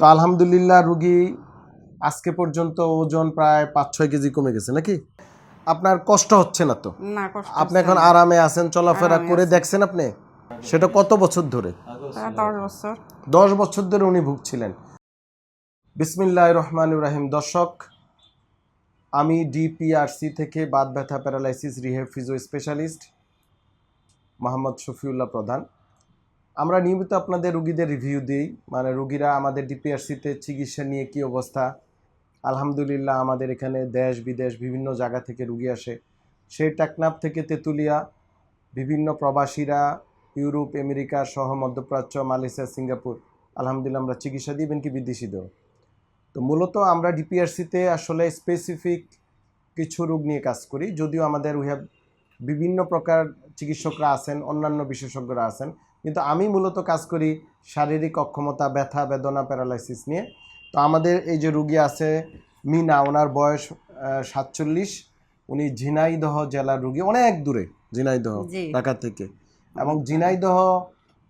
তো আলহামদুলিল্লাহ রুগী আজকে পর্যন্ত ওজন প্রায় পাঁচ ছয় কেজি কমে গেছে নাকি? আপনার কষ্ট হচ্ছে না তো? না কষ্ট আপনি এখন আরামে আছেন চলাফেরা করে দেখছেন আপনি? সেটা কত বছর ধরে? দশ বছর। দশ বছর ধরে উনি ভুগছিলেন। বিসমিল্লাহ রহমান রাহিম। দর্শক আমি ডিপিআরসি থেকে বাত ব্যথা paralysis rehab physio specialist Mohammad Shafiullah Pradhan. আমরা নিয়মিত আপনাদের রুগীদের রিভিউ দিই। মানে রুগীরা আমাদের ডিপিআরসিতে চিকিৎসা নিয়ে কি অবস্থা? আলহামদুলিল্লাহ আমাদের এখানে দেশ, বিদেশ, বিভিন্ন জায়গা থেকে রুগী আসে। সেই টেকনাফ থেকে তেঁতুলিয়া, বিভিন্ন প্রবাসীরা ইউরোপ, আমেরিকা সহ মধ্যপ্রাচ্য, মালয়েশিয়া, সিঙ্গাপুর, আলহামদুলিল্লাহ আমরা চিকিৎসা দিই কি বিদেশিদেও। তো মূলত আমরা ডিপিআরসিতে আসলে স্পেসিফিক কিছু রোগ নিয়ে কাজ করি। যদিও আমাদের উই হ্যাভ বিভিন্ন প্রকার চিকিৎসকরা আছেন অন্যান্য বিশেষজ্ঞরা আছেন। কিন্তু আমি মূলত কাজ করি শারীরিক অক্ষমতা ব্যথা বেদনা প্যারালাইসিস নিয়ে। তো আমাদের এই যে রুগী আছে মিনা ওনার বয়স সাতচল্লিশ। উনি ঝিনাইদহ জেলার রুগী অনেক দূরে ঝিনাইদহ ঢাকা থেকে। এবং ঝিনাইদহ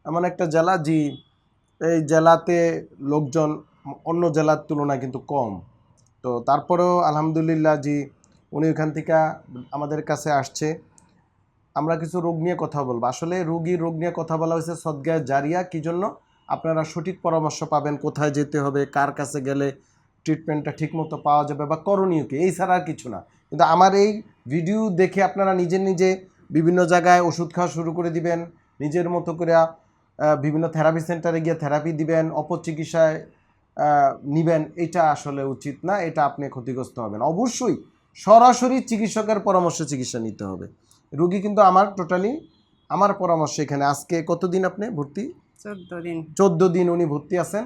এমন একটা জেলা যে এই জেলাতে লোকজন অন্য জেলার তুলনায় কিন্তু কম। তো তারপরেও আলহামদুলিল্লাহ জি উনি ওখান থেকে আমাদের কাছে আসছে। আমরা কিছু রোগ নিয়ে কথা বলব। আসলে রোগীর রোগ নিয়ে কথা বলা হয়েছে সদ্গায় জারিয়া। কি জন্য? আপনারা সঠিক পরামর্শ পাবেন কোথায় যেতে হবে, কার কাছে গেলে ট্রিটমেন্টটা ঠিকমতো পাওয়া যাবে বা করণীয় কি? এই ছাড়া আর কিছু না। কিন্তু আমার এই ভিডিও দেখে আপনারা নিজে নিজে বিভিন্ন জায়গায় ওষুধ খাওয়া শুরু করে দিবেন। নিজের মতো করে বিভিন্ন থেরাপি সেন্টারে গিয়ে থেরাপি দিবেন, অপচিকিৎসায় নিবেন। এটা আসলে উচিত না। এটা আপনি ক্ষতিগ্রস্ত হবেন। অবশ্যই সরাসরি চিকিৎসকের পরামর্শে চিকিৎসা নিতে হবে। রুগী কিন্তু আমার টোটালি আমার পরামর্শ এখানে। আজকে কতদিন আপনি ভর্তি? চোদ্দ দিন। চোদ্দ দিন উনি ভর্তি আছেন।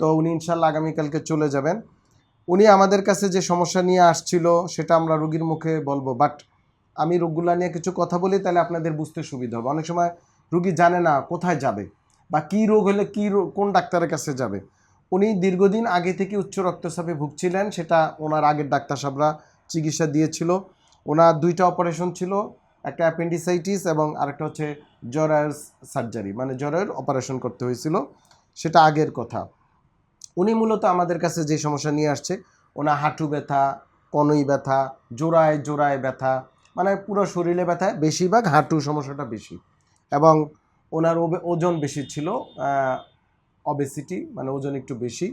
তো উনি ইনশাল্লাহ আগামীকালকে চলে যাবেন। উনি আমাদের কাছে যে সমস্যা নিয়ে আসছিল সেটা আমরা রুগীর মুখে বলব। বাট আমি রোগগুলা নিয়ে কিছু কথা বলি তাহলে আপনাদের বুঝতে সুবিধা হবে। অনেক সময় রুগী জানে না কোথায় যাবে বা কী রোগ হলে কী কোন ডাক্তারের কাছে যাবে। উনি দীর্ঘদিন আগে থেকে উচ্চ রক্তচাপে ভুগছিলেন সেটা ওনার আগের ডাক্তার সাহেবরা চিকিৎসা দিয়েছিল। ওনার দুইটা অপারেশন ছিল একটা অ্যাপেন্ডিসাইটিস এবং আরেকটা হচ্ছে জরায়ুর সার্জারি মানে জরায়ুর অপারেশন করতে হয়েছিল, সেটা আগের কথা। উনি মূলত আমাদের কাছে যে সমস্যা নিয়ে আসছে, ওনার হাঁটু ব্যথা, কনই ব্যথা, জোড়ায় জোড়ায় ব্যথা মানে পুরো শরীরে ব্যথা, বেশিরভাগ হাঁটু সমস্যাটা বেশি। এবং ওনার ওজন বেশি ছিল অবেসিটি মানে ওজন একটু বেশি।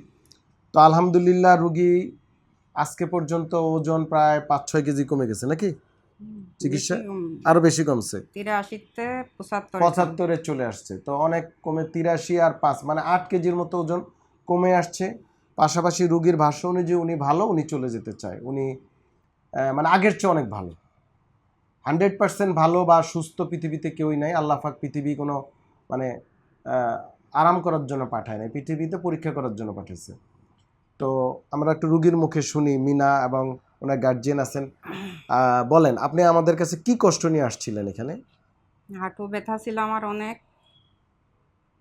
তো আলহামদুলিল্লাহ রুগী আজকে পর্যন্ত ওজন প্রায় পাঁচ ছয় কেজি কমে গেছে, নাকি? চিকিৎসা? আরও বেশি কমছে। তিরাশিতে পঁচাত্তরে। চলে আসছে। তো অনেক কমে তিরাশি আর পাঁচ মানে আট কেজির মতো ওজন কমে আসছে। পাশাপাশি রুগীর ভাষ্য অনুযায়ী উনি ভালো উনি চলে যেতে চায়। উনি মানে আগের চেয়ে অনেক ভালো। হান্ড্রেড পার্সেন্ট ভালো বা সুস্থ পৃথিবীতে কেউই নাই। আল্লাহ পাক পৃথিবী কোনো মানে আরাম করার জন্য পাঠায় নাই। পৃথিবীতে পরীক্ষা করার জন্য পাঠিয়েছে তো আমরা একটু রুগীর মুখে শুনি মিনা এবং ওনার গার্জিয়ান আছেন। বলেন আপনি আমাদের কাছে কি কষ্ট নিয়ে আসছিলেন এখানে? হাঁটু ব্যথা ছিল আমার অনেক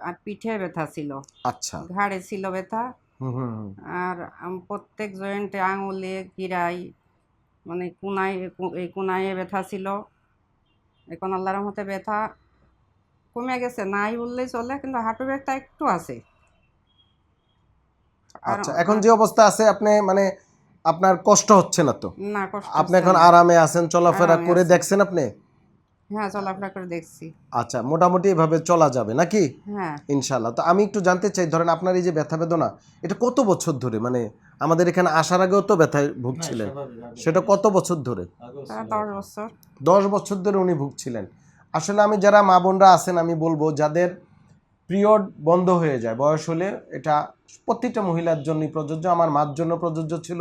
আর পিঠে ব্যথা ছিল। আচ্ছা। ঘাড়ে ছিল ব্যথা। হুম হুম হুম। আর প্রত্যেক জয়েন্টে আঙুলে গিরাই মানে কোনায় এই কোনায় ব্যথা ছিল। এখন আল্লাহর মতে ব্যথা কমে গেছে নাই বললেই চলে কিন্তু হাঁটু ব্যথা একটু আছে। আচ্ছা এখন যে অবস্থা আছে আপনি মানে আপনার কষ্ট হচ্ছে না তো? না কষ্ট আপনি এখন আরামে আছেন চলাফেরা করে দেখছেন আপনি? হ্যাঁ চলাফেরা করে দেখছি। আচ্ছা মোটামুটি এভাবে চলা যাবে নাকি? হ্যাঁ। ইনশাল্লাহ তো আমি একটু জানতে চাই ধরেন আপনার এই যে ব্যথা বেদনা এটা কত বছর ধরে? মানে আমাদের এখানে আসার আগেও তো ব্যথায় ভুগছিলেন। সেটা কত বছর ধরে? দশ বছর। দশ বছর ধরে উনি ভুগছিলেন। আসলে আমি যারা মা বোনরা আছেন আমি বলব যাদের পিরিয়ড বন্ধ হয়ে যায় বয়স হলে এটা প্রতিটা মহিলার জন্যই প্রযোজ্য। আমার মার জন্য প্রযোজ্য ছিল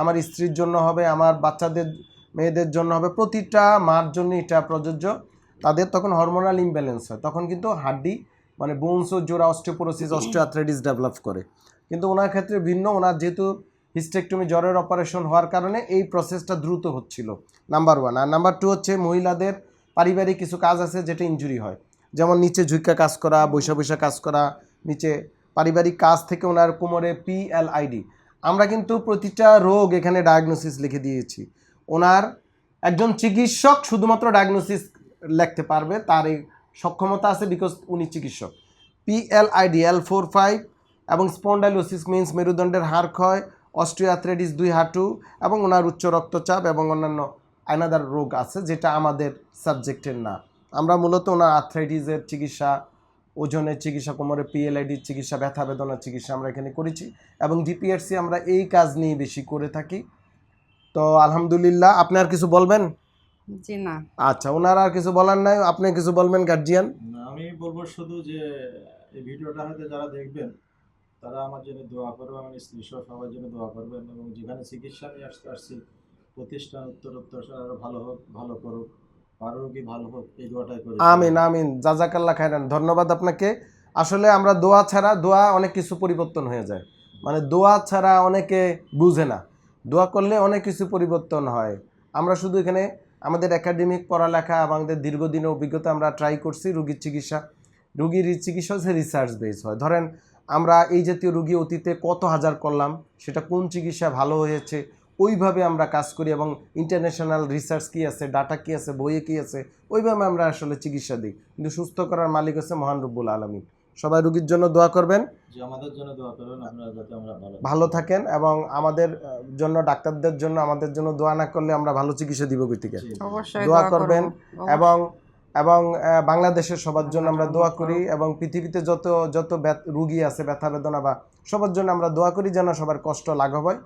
আমার স্ত্রীর জন্য হবে, আমার বাচ্চাদের, মেয়েদের জন্য হবে, প্রতিটা মার জন্য এটা প্রযোজ্য। তাদের তখন হরমোনাল ইমব্যালেন্স হয়, তখন কিন্তু হাড্ডি মানে বোনস ও জোড়া অস্টিওপোরোসিস অস্টিওআথ্রাইটিস ডেভেলপ করে। কিন্তু ওনার ক্ষেত্রে ভিন্ন, ওনার যেহেতু হিস্টেকটমি জ্বরের অপারেশন হওয়ার কারণে এই প্রসেসটা দ্রুত হচ্ছিল নাম্বার ওয়ান আর নাম্বার টু হচ্ছে মহিলাদের পারিবারিক কিছু কাজ আছে যেটা ইনজুরি হয়। যেমন নিচে ঝুঁকা কাজ করা বৈশা বৈশা কাজ করা, নিচে পারিবারিক কাজ থেকে ওনার কোমরে পিএলআইডি আমরা কিন্তু প্রতিটা রোগ এখানে ডায়াগনোসিস লিখে দিয়েছি। ওনার একজন চিকিৎসক শুধুমাত্র ডায়াগনোসিস লিখতে পারবে, তার এই সক্ষমতা আছে বিকজ উনি চিকিৎসক। পিএলআইডি এল ফোর ফাইভ এবং স্পন্ডাইলোসিস মিন্স মেরুদণ্ডের হাড় ক্ষয় অস্ট্রিয়াথ্রেটিস দুই হাঁটু এবং ওনার উচ্চ রক্তচাপ এবং অন্যান্য আয়নাদার রোগ আছে, যেটা আমাদের সাবজেক্টের না। আমরা মূলত ওনার আর্থ্রাইটিসের চিকিৎসা ওজনের চিকিৎসা কোমরে পিএলআইডির চিকিৎসা ব্যথা বেদনার চিকিৎসা আমরা এখানে করেছি এবং ডিপিআরসি আমরা এই কাজ নিয়ে বেশি করে থাকি। তো আলহামদুলিল্লাহ আপনি আর কিছু বলবেন? জি না। আচ্ছা ওনার আর কিছু বলার নাই আপনি কিছু বলবেন গার্জিয়ান আমি বলব শুধু যে এই ভিডিওটা হয়তো যারা দেখবেন তারা আমার জন্য দোয়া করবে আমার স্ত্রী সহ সবার জন্য দোয়া করবেন এবং যেখানে চিকিৎসা নিয়ে আসতে আসছি প্রতিষ্ঠান উত্তরোত্তর আরও ভালো হোক ভালো করুক। আমিন আমিন। জাজাকাল্লাহ খাইরান ধন্যবাদ আপনাকে। আসলে আমরা দোয়া ছাড়া, দোয়া অনেক কিছু পরিবর্তন হয়ে যায়। মানে দোয়া ছাড়া অনেকে বুঝে না। দোয়া করলে অনেক কিছু পরিবর্তন হয়। আমরা শুধু এখানে আমাদের একাডেমিক পড়ালেখা আমাদের দীর্ঘদিনের অভিজ্ঞতা আমরা ট্রাই করছি, রুগীর চিকিৎসা। রুগীর চিকিৎসা হচ্ছে রিসার্চ বেস হয়। ধরেন, আমরা এই জাতীয় রুগী অতীতে কত হাজার করলাম, সেটা কোন চিকিৎসা ভালো হয়েছে ওইভাবে আমরা কাজ করি এবং ইন্টারন্যাশনাল রিসার্চ কী আছে ডাটা কী আছে বইয়ে কী আছে ওইভাবে আমরা আসলে চিকিৎসা দিই। কিন্তু সুস্থ করার মালিক হচ্ছে মহান রব্বুল আলমী সবাই রুগীর জন্য দোয়া করবেন। আমাদের জন্য দোয়া করবেন আপনারা যাতে আমরা ভালো ভালো থাকেন এবং আমাদের জন্য ডাক্তারদের জন্য আমাদের জন্য দোয়া না করলে আমরা ভালো চিকিৎসা দিব দোয়া দোয়া করবেন এবং এবং বাংলাদেশের সবার জন্য আমরা দোয়া করি এবং পৃথিবীতে যত যত রুগী আছে ব্যথা বেদনা বা সবার জন্য আমরা দোয়া করি যেন সবার কষ্ট লাঘব হয়।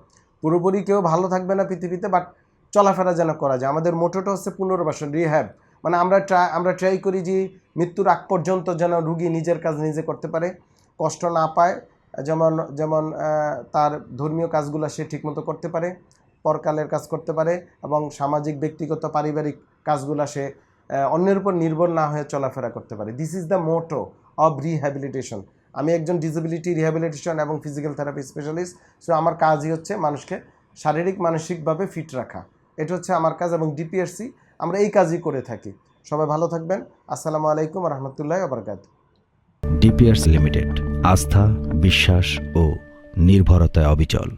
পুরোপুরি কেউ ভালো থাকবে না পৃথিবীতে বাট চলাফেরা যেন করা যায়। আমাদের মোটোটা হচ্ছে পুনর্বাসন রিহ্যাব মানে আমরা ট্রাই আমরা ট্রাই করি যে মৃত্যুর আগ পর্যন্ত যেন রুগী নিজের কাজ নিজে করতে পারে, কষ্ট না পায়, যেমন যেমন তার ধর্মীয় কাজগুলো সে ঠিকমতো করতে পারে, পরকালের কাজ করতে পারে এবং সামাজিক, ব্যক্তিগত, পারিবারিক কাজগুলো সে অন্যের উপর নির্ভর না হয়ে চলাফেরা করতে পারে। This is the motto of rehabilitation আমি একজন ডিসেবিলিটি রিহ্যাবিলিটেশন এবং ফিজিক্যাল থেরাপি স্পেশালিস্ট সো আমার কাজই হচ্ছে মানুষকে শারীরিক, মানসিকভাবে ফিট রাখা। এটা হচ্ছে আমার কাজ এবং ডিপিএসসি আমরা এই কাজই করে থাকি। সবাই ভালো থাকবেন। আসসালামু আলাইকুম রহমতুল্লাহ আবরকাত ডিপিআরস লিমিটেড আস্থা, বিশ্বাস ও নির্ভরতায় অবিচল।